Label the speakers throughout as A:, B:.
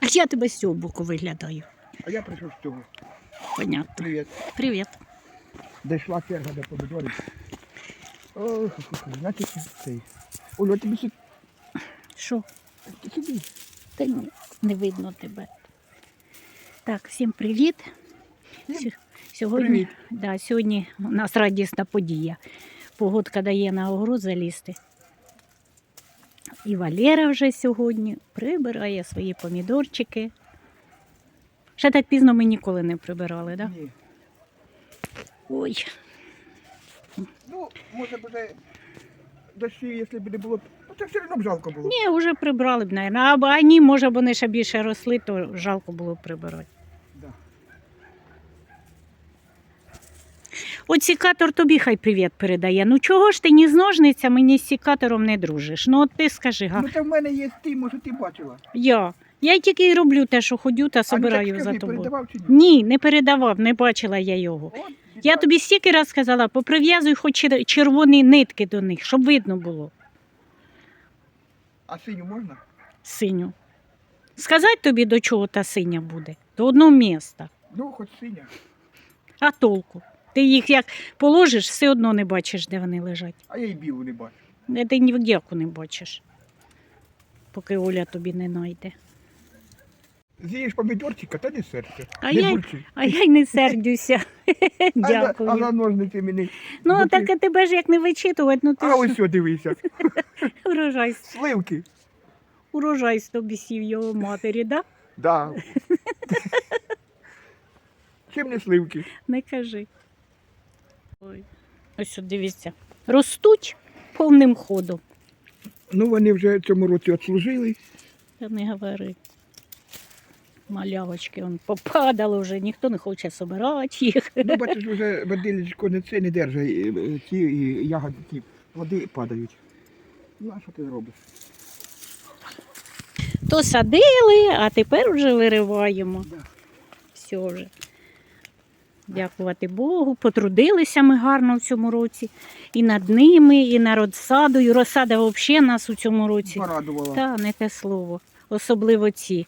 A: А я тебе з цього боку виглядаю.
B: А я прийшов з цього.
A: Понятно.
B: Привіт.
A: Привіт.
B: Де йшла черга до помідорів. Ох, значить, цей. Оля, тобі сі-
A: Що?
B: сиди.
A: Та ні, не видно тебе. Так, всім привіт.
B: Всім
A: Сьогодні,
B: привіт.
A: Да, сьогодні у нас радісна подія. Погодка дає на огород залізти. І Валера вже сьогодні прибирає свої помідорчики. Ще так пізно ми ніколи не прибирали, так? Да?
B: Ні.
A: Ой,
B: Ну, може буде дощі, якщо б не було. Ну це все одно б жалко було.
A: ні, вже прибрали б, навіть. А, ні, може, вони ще більше росли, то жалко було б прибирати. От сікатор тобі хай привіт передає. Ну чого ж ти ні з ножницями, ні з сікатором не дружиш? Ну от ти скажи, га.
B: Ну це в мене є ти, може ти бачила.
A: Я. Я тільки й роблю те, що ходю та
B: а ну,
A: собираю
B: так
A: за тобою.
B: передавав чи ні?
A: Ні, не передавав, не бачила я його.
B: От,
A: Я
B: так.
A: тобі стільки раз сказала, поприв'язуй хоч червоні нитки до них, щоб видно було
B: А синю можна?
A: синю. Сказати тобі, до чого та синя буде? До одного міста.
B: Ну, хоч синя.
A: А толку? Ти їх як положиш, все одно не бачиш, де вони лежать.
B: А я і білу не бачу.
A: Де Ти ні в дяку не бачиш, поки Оля тобі не знайде.
B: З'їш помідорчика, та не серце.
A: А
B: не
A: я й-
B: бурчи.
A: А я й не сердюся. Дякую.
B: А за ножниці мені.
A: Ну,
B: бо ти-
A: так тебе ж як не вичитувати, ну ти
B: А
A: ж
B: ось що дивися.
A: урожай,
B: Сливки.
A: урожай з тобі сів його матері, да?
B: Да. Чим не сливки?
A: Не кажи. Ось дивіться. Ростуть повним ходом.
B: Ну, вони вже цьому році отслужили.
A: Та не говори. Малявочки он попадали вже, ніхто не хоче собирати їх.
B: Ну, бачиш, вже бадилечко не це не держать, е, е, ті ягоди, ті плоди падають. Ну, а що ти робиш?
A: То садили, а тепер вже вириваємо.
B: Да.
A: Все вже. Дякувати Богу. Потрудилися ми гарно в цьому році. І над ними, і над розсадою. Розсада взагалі нас у цьому році.
B: Порадувала.
A: Та не те слово. Особливо ці.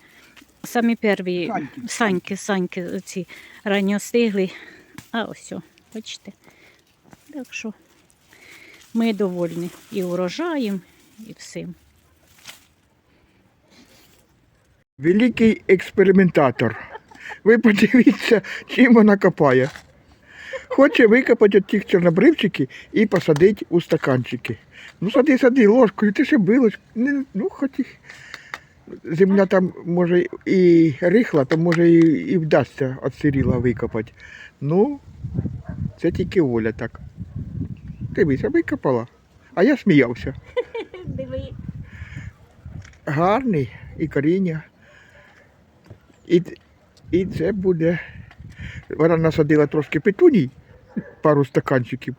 A: Самі перві
B: Саньки.
A: саньки, саньки ці ранньостиглі. А ось, о, бачите. Так що ми довольні і урожаєм, і всім.
B: Великий експериментатор. Ви подивіться, чим вона копає. Хоче викопати от тих чорнобривчиків і посадити у стаканчики. Ну, сади, сади ложкою, ти ще билось. Ну, хоч і земля там може і рихла, то може і, і вдасться от сиріла викопати. Ну, це тільки Оля так. Дивися, викопала. А я сміявся.
A: Диви.
B: гарний і коріння. І, і це буде. Вона насадила трошки петуній, пару стаканчиків.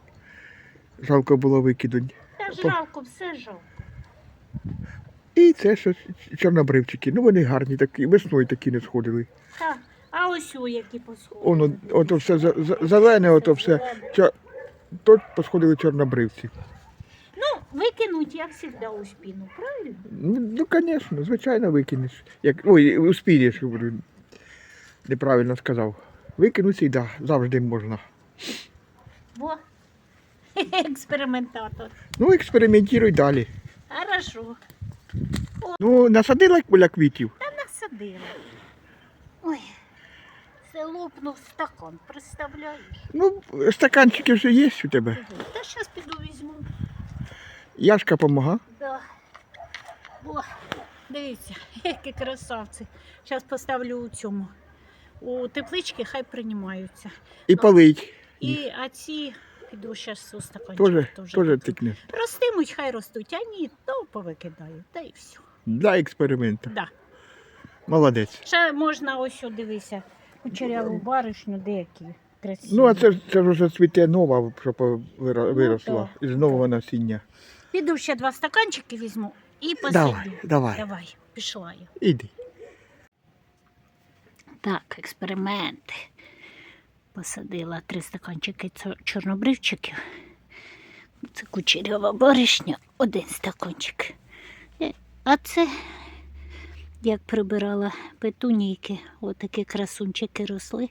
B: Жалко було викинути.
A: Та жалко, все жалко.
B: І це щось чорнобривчики. Ну вони гарні такі, весною такі не сходили.
A: Та, а ось у які посходи.
B: Воно, ото все за- за- зелене, ото все. Чо, тут посходили чорнобривці.
A: Ну, викинуть, як завжди, у спину, правильно?
B: Ну, ну, звісно, звичайно, викинеш. Як, ой, успієш, говорю. Неправильно сказав. Викинути, да, завжди можна.
A: Бо експериментатор.
B: Ну, експериментуй далі.
A: Хорошо.
B: Ну, насадила біля квітів.
A: Та насадила. Ой, це лопнув стакан, представляєш?
B: Ну, стаканчики вже є у тебе.
A: Та зараз піду візьму.
B: Яшка помога.
A: Да. О, дивіться, які красавці. Зараз поставлю у цьому. У теплички хай приймаються.
B: І палить.
A: І а ці піду зараз у стаканчик.
B: Тоже,
A: теж
B: тоже тикне.
A: Ростимуть, хай ростуть, а ні, то повикидаю. Та і все.
B: Для експерименту.
A: Да.
B: Молодець.
A: Ще можна ось о, дивися, кучеряву баришню, деякі красиві.
B: Ну, а це, ж- це ж вже цвіте нова, що повира- виросла.
A: Ну, так,
B: Із нового насіння.
A: Піду ще два стаканчики візьму і посадю.
B: Давай, давай,
A: Давай, пішла я.
B: іди.
A: Так, експерименти. Посадила три стаканчики чорнобривчиків. Це кучерява баришня, один стаканчик. Е, А це як прибирала петунійки, отакі красунчики росли.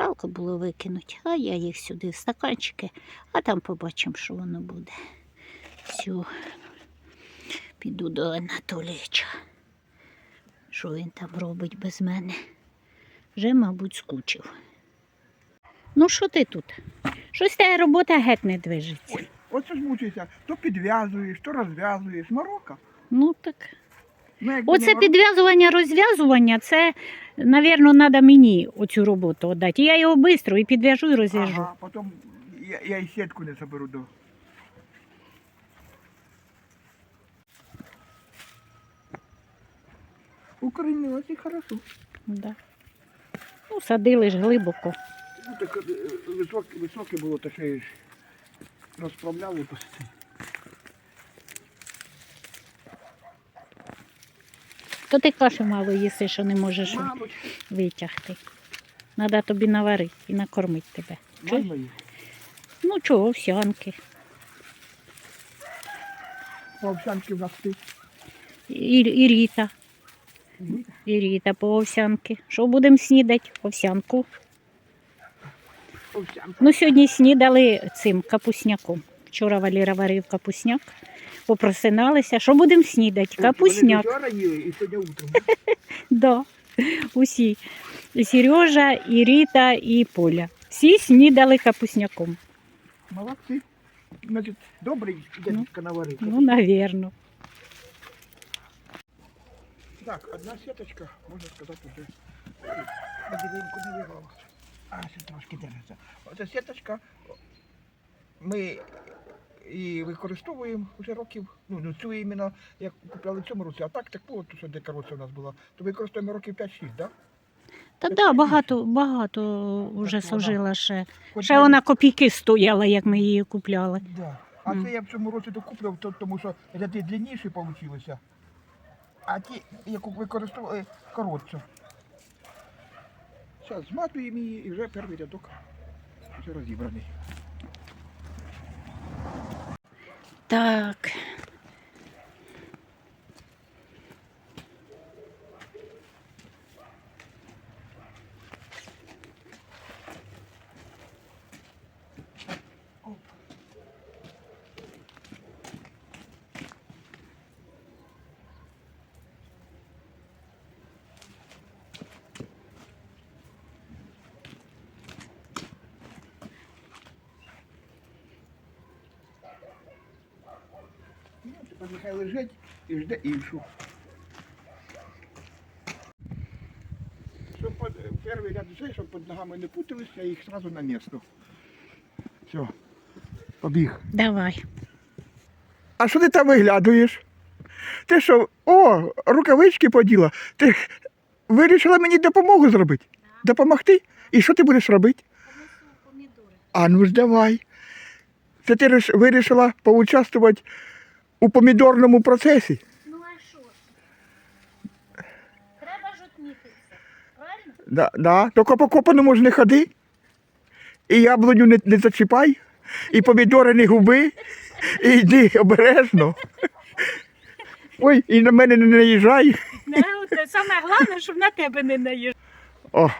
A: Жалко було викинути, а я їх сюди в стаканчики, а там побачимо, що воно буде. Все, піду до Анатолійча. Що він там робить без мене? Вже, мабуть, скучив. Ну, що ти тут? Щось та робота геть не движеться.
B: Ой, оце ж мучиться. То підв'язуєш, то розв'язуєш. Морока.
A: Ну так.
B: Ну,
A: Оце підв'язування, розв'язування, це, напевно, треба мені оцю роботу віддати. Я його швидко і підв'яжу, і розв'яжу.
B: Ага, потім я, я і сітку не заберу до. Укорінилась і хорошо.
A: Да. Ну, садили ж глибоко.
B: Ну, так високе, високе було, ж розправляли пости.
A: То ти каші мало їси, що не можеш
B: Мабуть,
A: витягти. Треба тобі наварити і накормити тебе. Чуєш?
B: їх.
A: Ну чого, овсянки.
B: Овсянки в нас ти.
A: І, і ріта. І ріта по овсянки. Що будемо снідати? Овсянку.
B: Овсянка.
A: Ну, сьогодні снідали цим капусняком. Вчора Валіра варив капусняк. Попросиналися. Що будемо снідати? Капусняк.
B: Вчора їли і сьогодні утром.
A: Да. Усі. І Сережа, і Ріта, і Поля. Всі снідали капусняком.
B: Молодці. Значить, добрий дядька наварив.
A: Ну, навірно.
B: Так, одна сіточка, можна сказати, вже ділянку не лягала. А, ще трошки держиться. Оця сіточка, ми і використовуємо вже років, ну, ну цю іменно, як купляли в цьому році, а так, так було, то що декорація у нас була, то використовуємо років 5-6, так? Да?
A: Та да, багато, багато вже служила ще. Ще вона копійки стояла, як ми її купляли.
B: Да. А це я в цьому році докуплював, тому що ряди длинніші вийшли, а ті, яку використовували, коротше. Зараз зматуємо її і вже перший рядок вже розібраний.
A: Так.
B: Тепер нехай лежить і жде іншу. Щоб під, перший ряд вже, щоб під ногами не путалися, я їх одразу на місто. Все, побіг.
A: Давай.
B: А що ти там виглядуєш? Ти що, о, рукавички поділа. Ти вирішила мені допомогу зробити? Допомогти? І що ти будеш робити? А ну ж давай. Це ти вирішила поучаствувати у помідорному процесі.
A: Ну а що? Треба ж отмітитися, правильно?
B: Да, да. Тільки по копаному ж не ходи. І яблуню не, не зачіпай, і помідори не губи, і йди обережно. Ой, і на мене не наїжджай.
A: Не, саме головне, щоб на тебе не наїжджав.
B: О,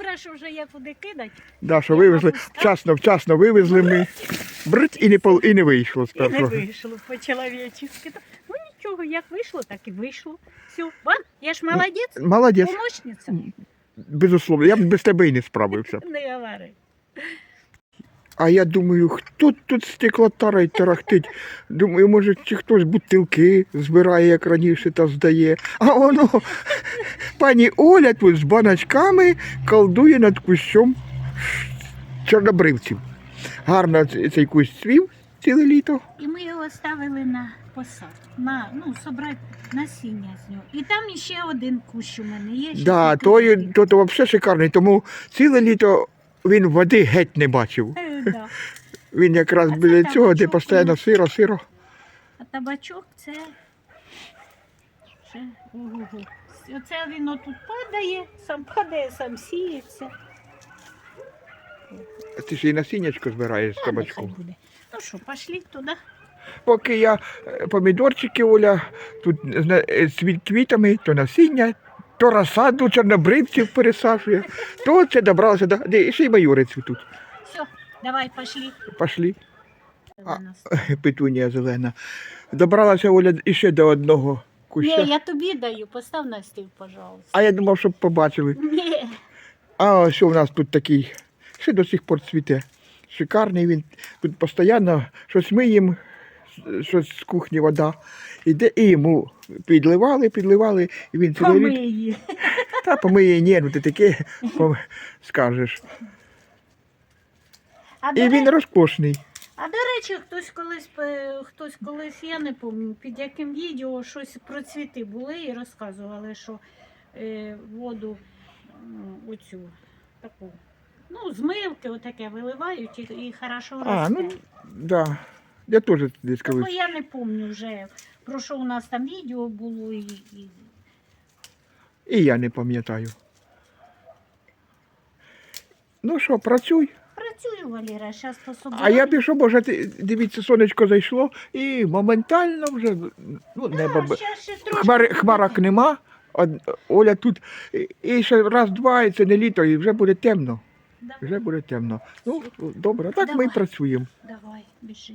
A: Добре, що вже є куди кидати.
B: да, що вивезли. Вчасно, вчасно вивезли ми. Брить і не, пол- і не вийшло
A: І не вийшло по-чоловічески. Ну нічого, як вийшло, так і вийшло. Все, ба, я ж молодець,
B: Молодець,
A: помощниця.
B: безусловно. Я б без тебе і не справився.
A: Не говори.
B: А я думаю, хто тут стеклотара й тарахтить? Думаю, може, чи хтось бутилки збирає, як раніше, та здає. А воно, пані Оля тут з баночками колдує над кущом чорнобривців. Гарно цей кущ цвів ціле літо.
A: І ми його ставили на посад, на, ну, собрати насіння з нього. І там іще один кущ у мене є. ще
B: Да, той, то, то взагалі шикарний, тому ціле літо він води геть не бачив. Він якраз
A: А це
B: біля цього, де
A: табачок
B: постійно сиро-сиро.
A: А табачок це. Ще, ого-го. Оце він отут падає, сам падає, сам сіється.
B: Ти ж і насіннячко збираєш з
A: А,
B: табачком.
A: буде. Ну що, пошли туди.
B: Поки я е, помідорчики, Оля, тут зна- е, з від- квітами, то насіння, то розсаду чорнобривців пересаджує, то це добралося до. Де, і ще й майорицю тут.
A: Давай, пошли.
B: Пошли. А, Петунія зелена. Добралася Оля іще до одного
A: Ні, я тобі даю, постав на стіл, пожалуйста.
B: А я думав, щоб побачили.
A: Ні.
B: А що в нас тут такий, ще до сих пор цвіте. Шикарний він. Тут постійно щось миємо, щось з кухні вода. Іде і йому підливали, підливали, і він цілий рік.
A: Помиї.
B: Та помиє, ні, ну ти таке скажеш.
A: А до,
B: І він розкошний.
A: а до речі, хтось колись хтось колись, я не пам'ятаю, під яким відео щось про цвіти були і розказували, що е, воду оцю таку. Ну, змивки отаке виливають і, і хорошо росте.
B: А, ну, да. Я теж десь колись.
A: я не пам'ятаю вже, про що у нас там відео було і, і
B: І я не пам'ятаю. Ну що, працюй.
A: Працюю, Валера, зараз пособираю.
B: А я пішов, бо вже дивіться, сонечко зайшло, і моментально вже ну, небо. б-
A: ще, ще трошки
B: Хмари,
A: буде.
B: хмарок нема. Од- Оля тут. І- ще раз-два, і це не літо, і вже буде темно.
A: Давай,
B: Вже буде темно. Ну, добре, так ми
A: Давай.
B: і працюємо.
A: давай, біжи.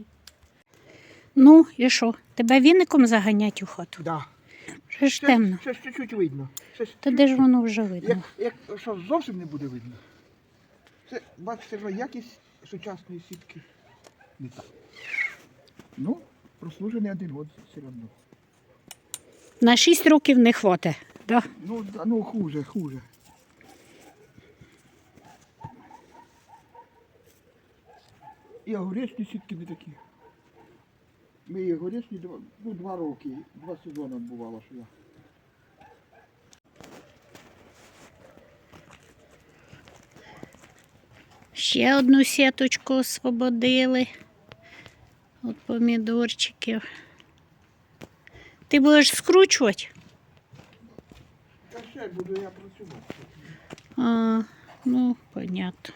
A: Ну, і що? Тебе віником заганять у хату?
B: Да.
A: Вже ж темно.
B: Ще ж чуть-чуть видно. Ще ж
A: Та де ж воно вже видно?
B: Як, як що зовсім не буде видно. Це, бачите, якість сучасної сітки не так. Ну, прослужений один год все одно.
A: На 6 років не хватить. Да?
B: Ну, да, ну хуже, хуже. І огуречні сітки не такі. Ми і огуречні два, ну, два роки, два сезони бувало, що я.
A: Ще одну сіточку освободили от помідорчиків. Ти будеш скручувати?
B: Та ще буду я працювати.
A: А, ну, понятно.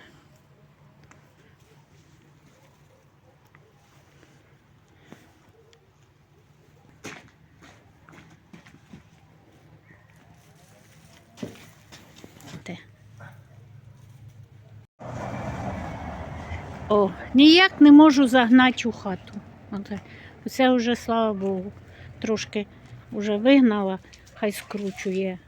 A: О, ніяк не можу загнати у хату. Оце, оце вже, слава Богу, трошки вже вигнала, хай скручує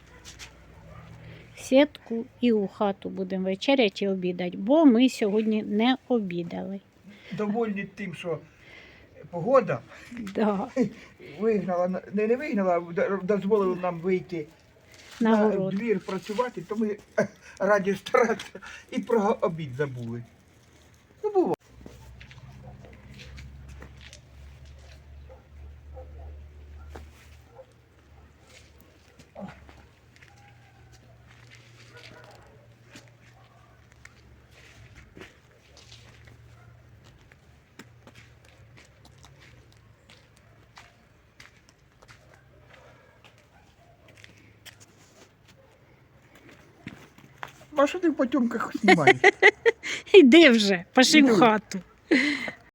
A: сітку і у хату будемо вечеряти і обідати, бо ми сьогодні не обідали.
B: Довольні тим, що погода
A: Да,
B: вигнала, не, не вигнала, а дозволила нам вийти
A: на
B: на
A: город.
B: двір працювати, то ми раді старатися і про обід забули. Ну, було. А що ти в потьомках знімаєш?
A: Іди вже, пошли в хату.